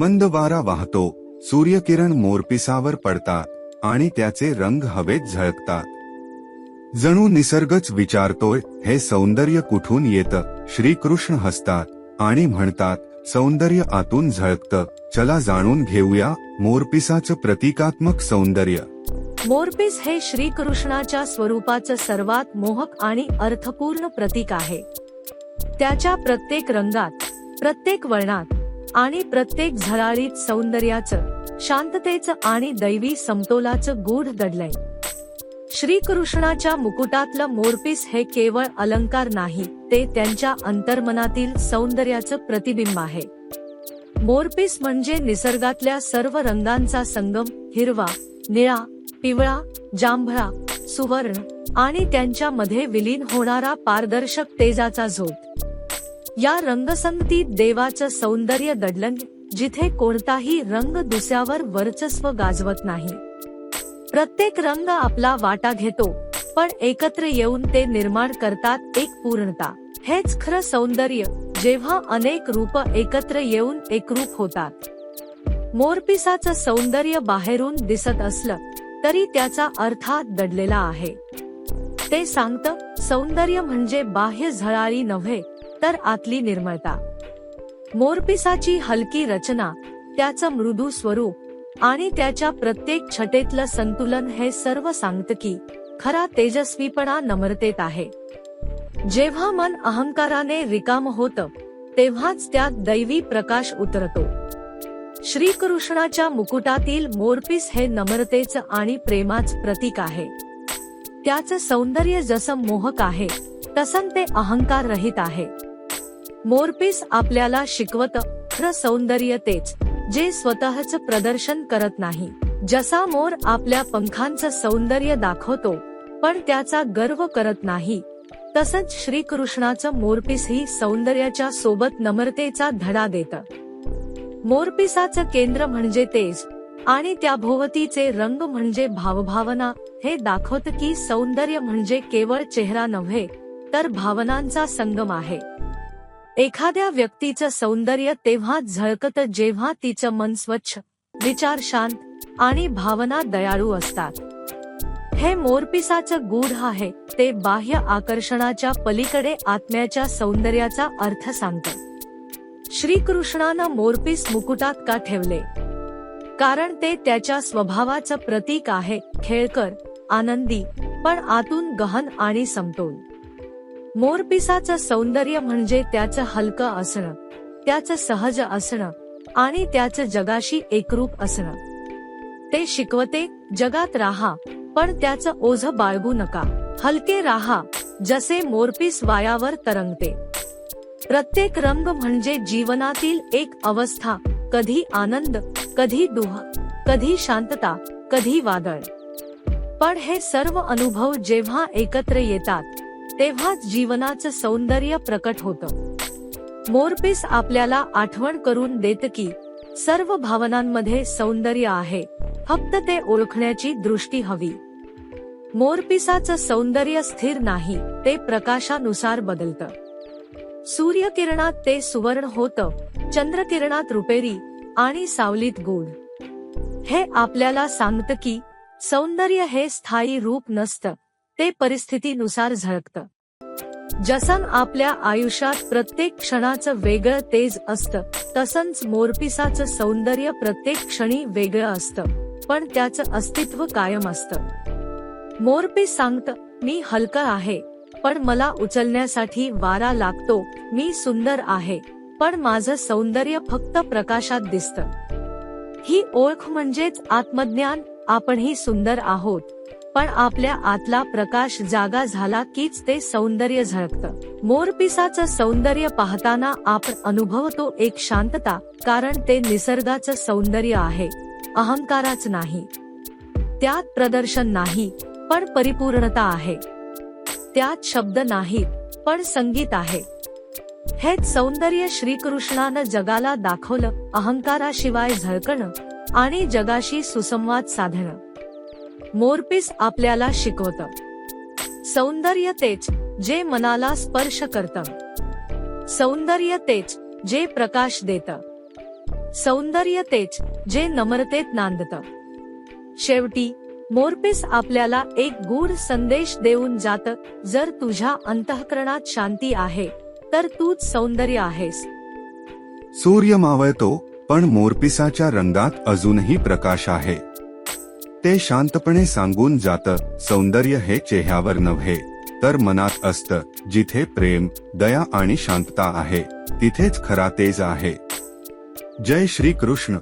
मंद वारा वाहतो. सूर्यकिरण मोरपिसावर पडतात आणि त्याचे रंग हवेत झळकतात. जणू निसर्गच विचारतोय हे सौंदर्य कुठून येतं? श्रीकृष्ण हसतात आणि म्हणतात सौंदर्य आतून झळकतं. चला जाणून घेऊया मोरपिसाचं प्रतिकात्मक सौंदर्य. मोरपीस हे श्रीकृष्णाच्या स्वरूपाचं सर्वात मोहक आणि अर्थपूर्ण प्रतीक आहे. त्याच्या प्रत्येक रंगात प्रत्येक वर्णात आणि प्रत्येक झळाळीत सौंदर्याचं शांततेचं आणि दैवी समतोलाचं गूढ दडलंय श्रीकृष्णाच्या मुकुटातलं मोरपीस हे केवळ अलंकार नाही ते त्यांच्या अंतर्मनातील सौंदर्याचं प्रतिबिंब आहे. मोरपीस म्हणजे निसर्गातल्या सर्व रंगांचा संगम हिरवा निळा पिवळा जांभळा सुवर्ण आणि त्यांच्यामध्ये विलीन होणारा पारदर्शक तेजाचा झोत. या रंगसंगतीत देवाचं सौंदर्य दडलं जिथे कोणताही रंग दुसऱ्यावर वर्चस्व गाजवत नाही. प्रत्येक रंग आपला वाटा घेतो पण एकत्र येऊन ते निर्माण करतात एक पूर्णता. हेच खरं सौंदर्य जेव्हा अनेक रूप एकत्र येऊन एकरूप होतात. मोरपिसाचं सौंदर्य बाहेरून दिसत असलं तरी त्याचा अर्थात दडलेला आहे. ते सांगतं सौंदर्य म्हणजे बाह्य झळाळी नव्हे तर आतली निर्मळता. मोरपिसाची हलकी रचना त्याचं मृदू स्वरूप आणि त्याच्या प्रत्येक छटेतलं संतुलन हे सर्व सांगतं की खरा तेजस्वीपणा नम्रतेत आहे. जेव्हा मन अहंकाराने रिकाम होतं तेव्हाच त्यात दैवी प्रकाश उतरतो. श्रीकृष्णाच्या मुकुटातील मोरपीस हे नम्रतेच आणि प्रेमाच प्रतीक आहे. त्याचं सौंदर्य जसं मोहक आहे तसं ते अहंकार रहित आहे. मोरपीस आपल्याला शिकवत खरं सौंदर्य तेच जे स्वतःच प्रदर्शन करत नाही. जसा मोर आपल्या पंखांचं सौंदर्य दाखवतो पण त्याचा गर्व करत नाही. तसंच श्रीकृष्णाचं मोरपीस ही सौंदर्याच्या सोबत नम्रतेचा धडा देतं. मोरपिसाचं केंद्र म्हणजे तेज आणि त्या भोवतीचे रंग म्हणजे भावभावना हे दाखवत की सौंदर्य म्हणजे केवळ चेहरा नव्हे तर भावनांचा संगम आहे. एखाद्या व्यक्तीचं सौंदर्य तेव्हा झळकत जेव्हा तिचं मन स्वच्छ विचार शांत आणि भावना दयाळू असतात. हे मोरपिसाचं गूढ आहे ते बाह्य आकर्षणाच्या पलीकडे आत्म्याच्या सौंदर्याचा अर्थ सांगत. श्रीकृष्णानं मोरपीस मुकुटात का ठेवले? कारण ते त्याच्या स्वभावाचं प्रतीक आहे खेळकर आनंदी पण आतून गहन आणि समतोल. मोरपिसाचं सौंदर्य म्हणजे त्याचं हलकं असणं त्याचं सहज असणं आणि त्याचं जगाशी एकरूप असणं. ते शिकवते जगात राहा पण त्याचं ओझ बाळगू नका. हलके राहा जसे मोरपीस वायावर तरंगते. प्रत्येक रंग म्हणजे जीवनातील एक अवस्था कधी आनंद कधी दुह कधी शांतता कधी वादळ. पण हे सर्व अनुभव जेव्हा एकत्र येतात तेव्हाच जीवनाचं सौंदर्य प्रकट होतं. मोरपीस आपल्याला आठवण करून देत की सर्व भावनांमध्ये सौंदर्य आहे फक्त ते ओळखण्याची दृष्टी हवी. मोरपिसाचं सौंदर्य स्थिर नाही ते प्रकाशानुसार बदलतं. सूर्यकिरणात ते सुवर्ण होतं चंद्रकिरणात रुपेरी आणि सावलीत गोड हे आपल्याला सांगतं की सौंदर्य हे स्थायी रूप नसतं. ते परिस्थितीनुसार झळकतं. जसन आपल्या आयुष्यात प्रत्येक क्षणाचं वेगळं तेज असतं तसंच मोरपिसाचं सौंदर्य प्रत्येक क्षणी वेगळं असतं पण त्याचं अस्तित्व कायम असतं. मोरपीस सांगतं मी हलका आहे पण मला उचलण्यासाठी वारा लागतो मी सुंदर आहे पण माझं सौंदर्य फक्त प्रकाशात दिसतं. ही ओळख म्हणजेच आत्मज्ञान आपणही सुंदर आहोत. पण आपल्या आतला प्रकाश जागा झाला कीच ते सौंदर्य झळकतं. मोरपिसाचं सौंदर्य पाहताना आपण अनुभवतो एक शांतता कारण ते निसर्गाचं सौंदर्य आहे. अहंकाराच नाही. त्यात प्रदर्शन नाही पण परिपूर्णता आहे. त्यात शब्द नाहीत पण संगीत आहे. हेच सौंदर्य श्रीकृष्णानं जगाला दाखवलं अहंकाराशिवाय झळकणं आणि जगाशी सुसंवाद साधणं. मोरपीस आपल्याला शिकवतं. सौंदर्य तेच जे मनाला स्पर्श करतं. सौंदर्य तेच जे प्रकाश देतं. सौंदर्य तेच जे नम्रतेत नांदत. शेवटी मोरपीस आपल्याला एक गूढ संदेश देऊन जात जर तुझ्या अंतःकरणात शांती आहे तर तूच सौंदर्य आहेस. सूर्य मावळतो पण मोरपिसाच्या रंगात अजूनही प्रकाश आहे. ते शांतपणे सांगून जातं सौंदर्य हे चेहऱ्यावर नव्हे तर मनात असतं जिथे प्रेम दया आणि शांतता आहे तिथेच खरा तेज आहे. जय श्री कृष्ण